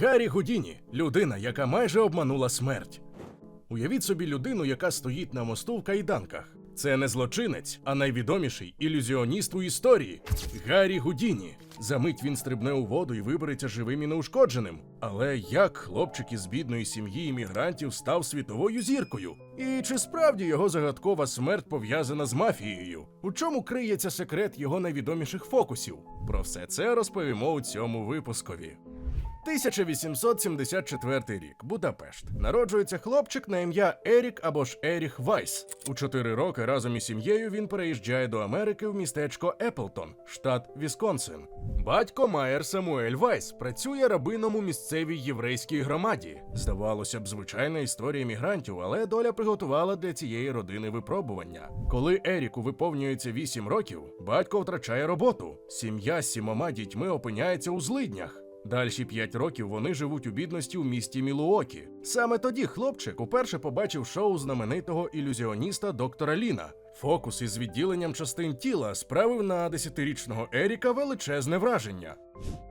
Гаррі Гудіні людина, яка майже обманула смерть. Уявіть собі людину, яка стоїть на мосту в кайданках. Це не злочинець, а найвідоміший ілюзіоніст у історії Гаррі Гудіні. За мить він стрибне у воду і вибереться живим і неушкодженим. Але як хлопчик із бідної сім'ї іммігрантів став світовою зіркою? І чи справді його загадкова смерть пов'язана з мафією? У чому криється секрет його найвідоміших фокусів? Про все це розповімо у цьому випускові. 1874 рік, Будапешт. Народжується хлопчик на ім'я Ерік або ж Еріх Вайс. У 4 роки разом із сім'єю він переїжджає до Америки в містечко Еплтон, штат Вісконсин. Батько Майер Самуель Вайс працює рабином у місцевій єврейській громаді. Здавалося б, звичайна історія мігрантів, але доля приготувала для цієї родини випробування. Коли Еріку виповнюється 8 років, батько втрачає роботу. Сім'я з сімома дітьми опиняється у злиднях. Дальші п'ять років вони живуть у бідності у місті Мілуокі. Саме тоді хлопчик уперше побачив шоу знаменитого ілюзіоніста доктора Ліна. Фокус із відділенням частин тіла справив на десятирічного Еріка величезне враження.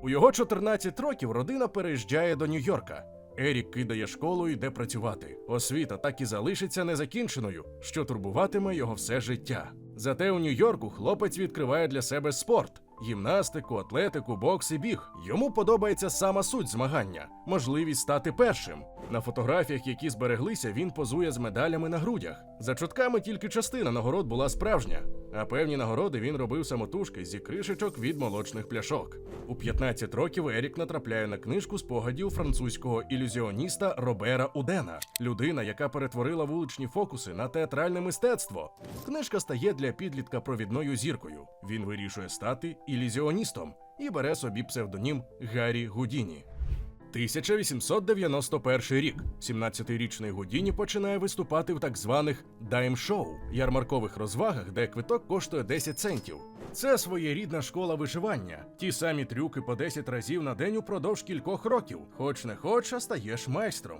У його 14 років родина переїжджає до Нью-Йорка. Ерік кидає школу і йде працювати. Освіта так і залишиться незакінченою, що турбуватиме його все життя. Зате у Нью-Йорку хлопець відкриває для себе спорт. Гімнастику, атлетику, бокс і біг. Йому подобається сама суть змагання, можливість стати першим. На фотографіях, які збереглися, він позує з медалями на грудях. За чутками тільки частина нагород була справжня, а певні нагороди він робив самотужки зі кришечок від молочних пляшок. У 15 років Ерік натрапляє на книжку спогадів французького ілюзіоніста Робера Удена, людина, яка перетворила вуличні фокуси на театральне мистецтво. Книжка стає для підлітка провідною зіркою. Він вирішує стати ілюзіоністом і бере собі псевдонім Гаррі Гудіні. 1891 рік. 17-річний Гудіні починає виступати в так званих дайм-шоу ярмаркових розвагах, де квиток коштує 10 центів. Це своєрідна школа виживання. Ті самі трюки по 10 разів на день упродовж кількох років. Хоч не хоч, а стаєш майстром.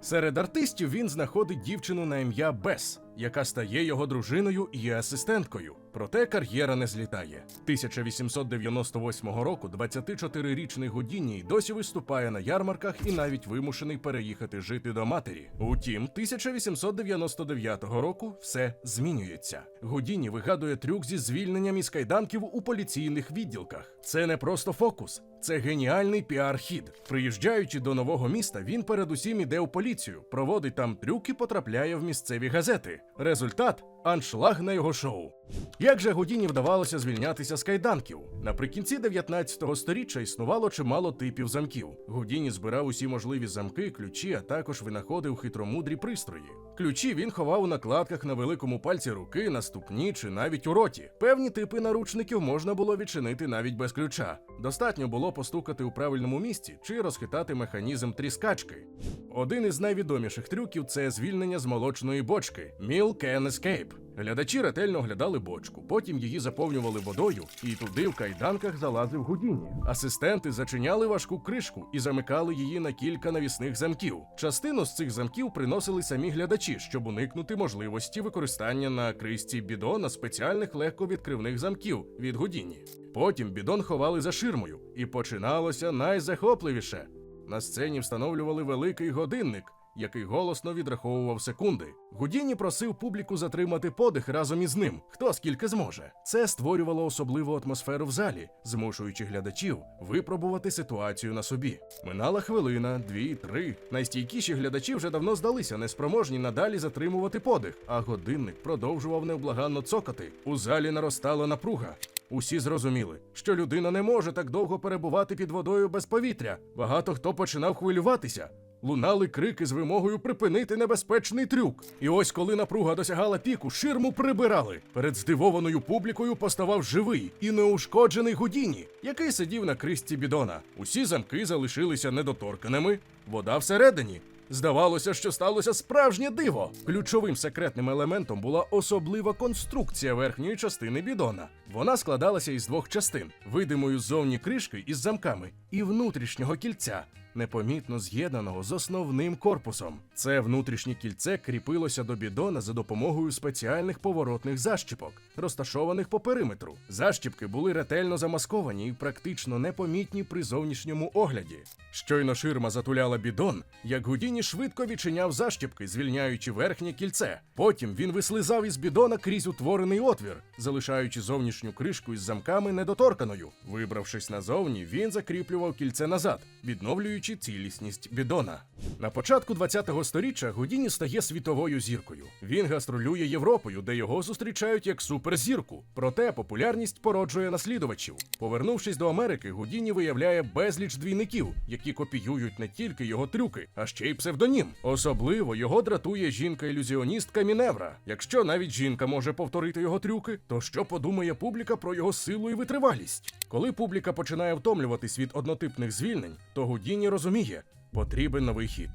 Серед артистів він знаходить дівчину на ім'я Бес, яка стає його дружиною і асистенткою. Проте кар'єра не злітає. 1898 року 24-річний Гудіні досі виступає на ярмарках і навіть вимушений переїхати жити до матері. Утім, 1899 року все змінюється. Гудіні вигадує трюк зі звільненням із кайданків у поліційних відділках. Це не просто фокус, це геніальний піар-хід. Приїжджаючи до нового міста, він передусім іде у поліцію, проводить там трюк і потрапляє в місцеві газети. Результат аншлаг на його шоу. Як же Гудіні вдавалося звільнятися з кайданків? Наприкінці 19 століття існувало чимало типів замків. Гудіні збирав усі можливі замки, ключі, а також винаходив хитромудрі пристрої. Ключі він ховав у накладках на великому пальці руки, на ступні чи навіть у роті. Певні типи наручників можна було відчинити навіть без ключа. Достатньо було постукати у правильному місці чи розхитати механізм тріскачки. Один із найвідоміших трюків це звільнення з молочної бочки Milk Can Escape. Глядачі ретельно оглядали бочку, потім її заповнювали водою, і туди в кайданках залазив гудіні. Асистенти зачиняли важку кришку і замикали її на кілька навісних замків. Частину з цих замків приносили самі глядачі, щоб уникнути можливості використання на кришці бідона спеціальних легковідкривних замків від гудіні. Потім бідон ховали за ширмою, і починалося найзахопливіше. На сцені встановлювали великий годинник, який голосно відраховував секунди. Гудіні просив публіку затримати подих разом із ним, хто скільки зможе. Це створювало особливу атмосферу в залі, змушуючи глядачів випробувати ситуацію на собі. Минала хвилина, дві, три. Найстійкіші глядачі вже давно здалися, неспроможні надалі затримувати подих, а годинник продовжував невблаганно цокати. У залі наростала напруга. Усі зрозуміли, що людина не може так довго перебувати під водою без повітря. Багато хто починав хвилюватися. Лунали крики з вимогою припинити небезпечний трюк. І ось коли напруга досягала піку, ширму прибирали. Перед здивованою публікою поставав живий і неушкоджений Гудіні, який сидів на кристі бідона. Усі замки залишилися недоторканими, вода всередині. Здавалося, що сталося справжнє диво. Ключовим секретним елементом була особлива конструкція верхньої частини бідона. Вона складалася із двох частин: видимою ззовні кришки із замками і внутрішнього кільця, непомітно з'єднаного з основним корпусом. Це внутрішнє кільце кріпилося до бідона за допомогою спеціальних поворотних защіпок, розташованих по периметру. Защіпки були ретельно замасковані і практично непомітні при зовнішньому огляді. Щойно ширма затуляла бідон, як Гудіні швидко відчиняв защіпки, звільняючи верхнє кільце. Потім він вислизав із бідона крізь утворений отвір, залишаючи зовнішню кришку із замками недоторканою. Вибравшись назовні, він закріплював кільце назад, відновлюючи цілісність бідона. На початку 20-го сторіччя Гудіні стає світовою зіркою. Він гастролює Європою, де його зустрічають як суперзірку. Проте популярність породжує наслідувачів. Повернувшись до Америки, Гудіні виявляє безліч двійників, які копіюють не тільки його трюки, а ще й псевдонім. Особливо його дратує жінка-ілюзіоністка Міневра. Якщо навіть жінка може повторити його трюки, то що подумає публіка про його силу і витривалість? Коли публіка починає втомлюватись від однотипних звільнень, то Гудіні розуміє, потрібен новий хід.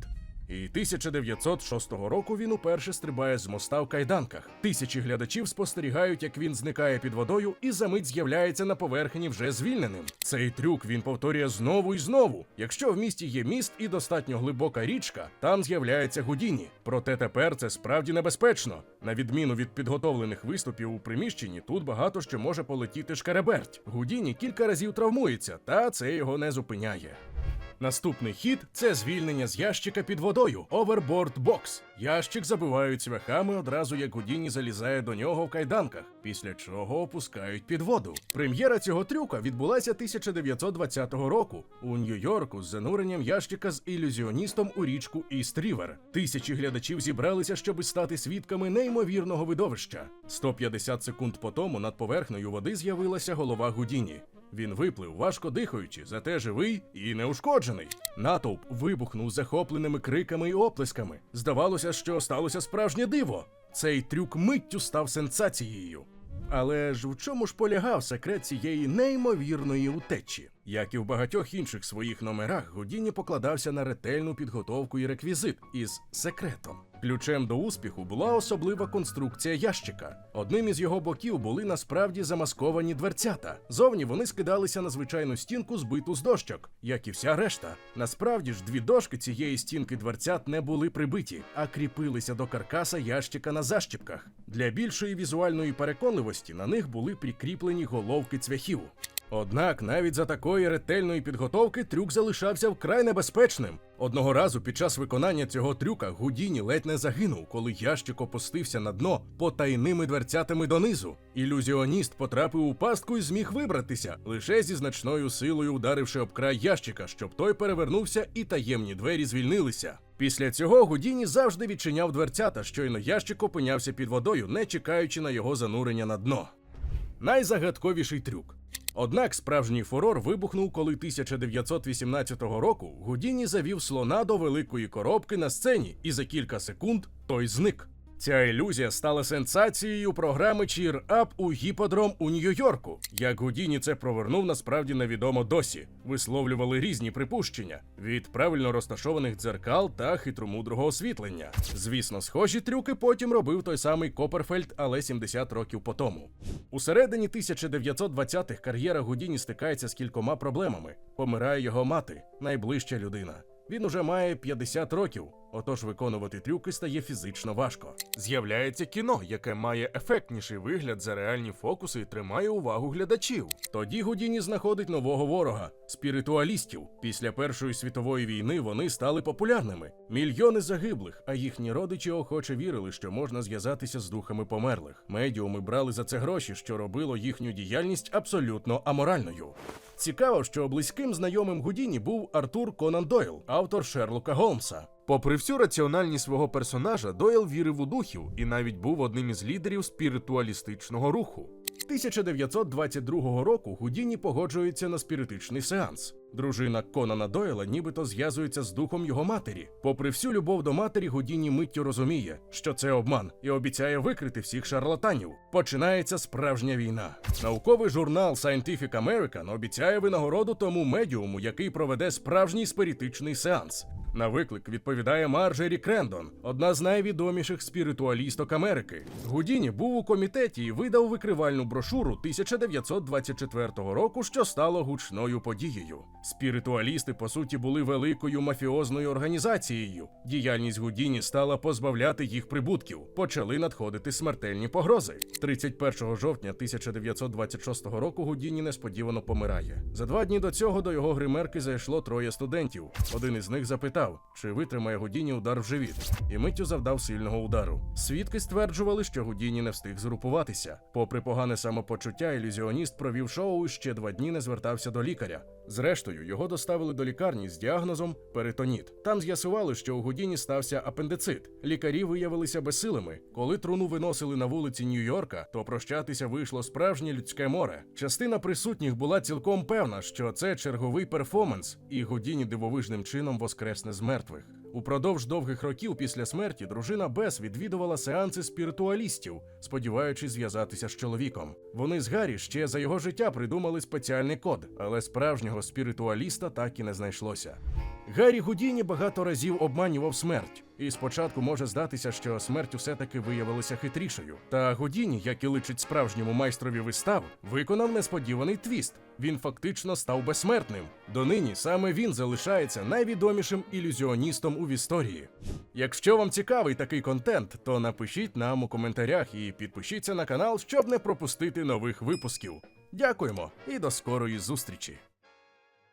І 1906 року він уперше стрибає з моста в кайданках. Тисячі глядачів спостерігають, як він зникає під водою і за мить з'являється на поверхні вже звільненим. Цей трюк він повторює знову і знову. Якщо в місті є міст і достатньо глибока річка, там з'являється Гудіні. Проте тепер це справді небезпечно. На відміну від підготовлених виступів у приміщенні, тут багато що може полетіти шкереберть. Гудіні кілька разів травмується, та це його не зупиняє. Наступний хід це звільнення з ящика під водою Overboard Box. Ящик забивають цвяхами одразу, як Гудіні залізає до нього в кайданках, після чого опускають під воду. Прем'єра цього трюка відбулася 1920 року у Нью-Йорку з зануренням ящика з ілюзіоністом у річку Іст Рівер. Тисячі глядачів зібралися, щоби стати свідками неймовірного видовища. 150 секунд по тому над поверхнею води з'явилася голова Гудіні. Він виплив, важко дихаючи, зате живий і неушкоджений. Натовп вибухнув захопленими криками і оплесками. Здавалося, що сталося справжнє диво. Цей трюк миттю став сенсацією. Але ж в чому ж полягав секрет цієї неймовірної утечі? Як і в багатьох інших своїх номерах, Гудіні покладався на ретельну підготовку і реквізит із секретом. Ключем до успіху була особлива конструкція ящика. Одним із його боків були насправді замасковані дверцята. Зовні вони скидалися на звичайну стінку, збиту з дощок, як і вся решта. Насправді ж, дві дошки цієї стінки дверцят не були прибиті, а кріпилися до каркаса ящика на защіпках. Для більшої візуальної переконливості на них були прикріплені головки цвяхів. Однак навіть за такої ретельної підготовки трюк залишався вкрай небезпечним. Одного разу під час виконання цього трюка Гудіні ледь не загинув, коли ящик опустився на дно потайними дверцятами донизу. Ілюзіоніст потрапив у пастку і зміг вибратися, лише зі значною силою ударивши об край ящика, щоб той перевернувся і таємні двері звільнилися. Після цього Гудіні завжди відчиняв дверцята, щойно ящик опинявся під водою, не чекаючи на його занурення на дно. Найзагадковіший трюк. Однак справжній фурор вибухнув, коли 1918 року Гудіні завів слона до великої коробки на сцені, і за кілька секунд той зник. Ця ілюзія стала сенсацією програми Cheer Up у гіподром у Нью-Йорку. Як Гудіні це провернув, насправді невідомо досі. Висловлювали різні припущення від правильно розташованих дзеркал та хитромудрого освітлення. Звісно, схожі трюки потім робив той самий Копперфельд, але 70 років по тому. У середині 1920-х кар'єра Гудіні стикається з кількома проблемами. Помирає його мати, найближча людина. Він уже має 50 років, отож виконувати трюки стає фізично важко. З'являється кіно, яке має ефектніший вигляд за реальні фокуси і тримає увагу глядачів. Тоді Гудіні знаходить нового ворога спіритуалістів. Після Першої світової війни вони стали популярними. Мільйони загиблих, а їхні родичі охоче вірили, що можна зв'язатися з духами померлих. Медіуми брали за це гроші, що робило їхню діяльність абсолютно аморальною. Цікаво, що близьким знайомим Гудіні був Артур Конан Дойл, автор Шерлока Голмса. Попри всю раціональність свого персонажа, Дойл вірив у духів і навіть був одним із лідерів спіритуалістичного руху. 1922 року Гудіні погоджується на спіритичний сеанс. Дружина Конана Дойла нібито зв'язується з духом його матері. Попри всю любов до матері, Гудіні миттю розуміє, що це обман, і обіцяє викрити всіх шарлатанів. Починається справжня війна. Науковий журнал Scientific American обіцяє винагороду тому медіуму, який проведе справжній спиритичний сеанс. На виклик відповідає Марджері Крендон, одна з найвідоміших спіритуалісток Америки. Гудіні був у комітеті і видав викривальну брошуру 1924 року, що стало гучною подією. Спіритуалісти, по суті, були великою мафіозною організацією. Діяльність Гудіні стала позбавляти їх прибутків. Почали надходити смертельні погрози. 31 жовтня 1926 року Гудіні несподівано помирає. За два дні до цього до його гримерки зайшло троє студентів. Один із них запитав, чи витримає Гудіні удар в живіт, і миттю завдав сильного удару. Свідки стверджували, що Гудіні не встиг згрупуватися. Попри погане самопочуття, ілюзіоніст провів шоу і ще два дні не звертався до лікаря. Зрештою, його доставили до лікарні з діагнозом перитоніт. Там з'ясували, що у Гудіні стався апендицит. Лікарі виявилися безсилими. Коли труну виносили на вулиці Нью-Йорка, то прощатися вийшло справжнє людське море. Частина присутніх була цілком певна, що це черговий перформанс, і Гудіні дивовижним чином воскресне з мертвих. Упродовж довгих років після смерті дружина Бес відвідувала сеанси спіритуалістів, сподіваючись зв'язатися з чоловіком. Вони з Гаррі ще за його життя придумали спеціальний код, але справжнього спіритуаліста так і не знайшлося. Гаррі Гудіні багато разів обманював смерть, і спочатку може здатися, що смерть усе таки виявилася хитрішою. Та Гудіні, як і личить справжньому майстрові вистав, виконав несподіваний твіст. Він фактично став безсмертним. Донині саме він залишається найвідомішим ілюзіоністом у історії. Якщо вам цікавий такий контент, то напишіть нам у коментарях і підпишіться на канал, щоб не пропустити нових випусків. Дякуємо і до скорої зустрічі!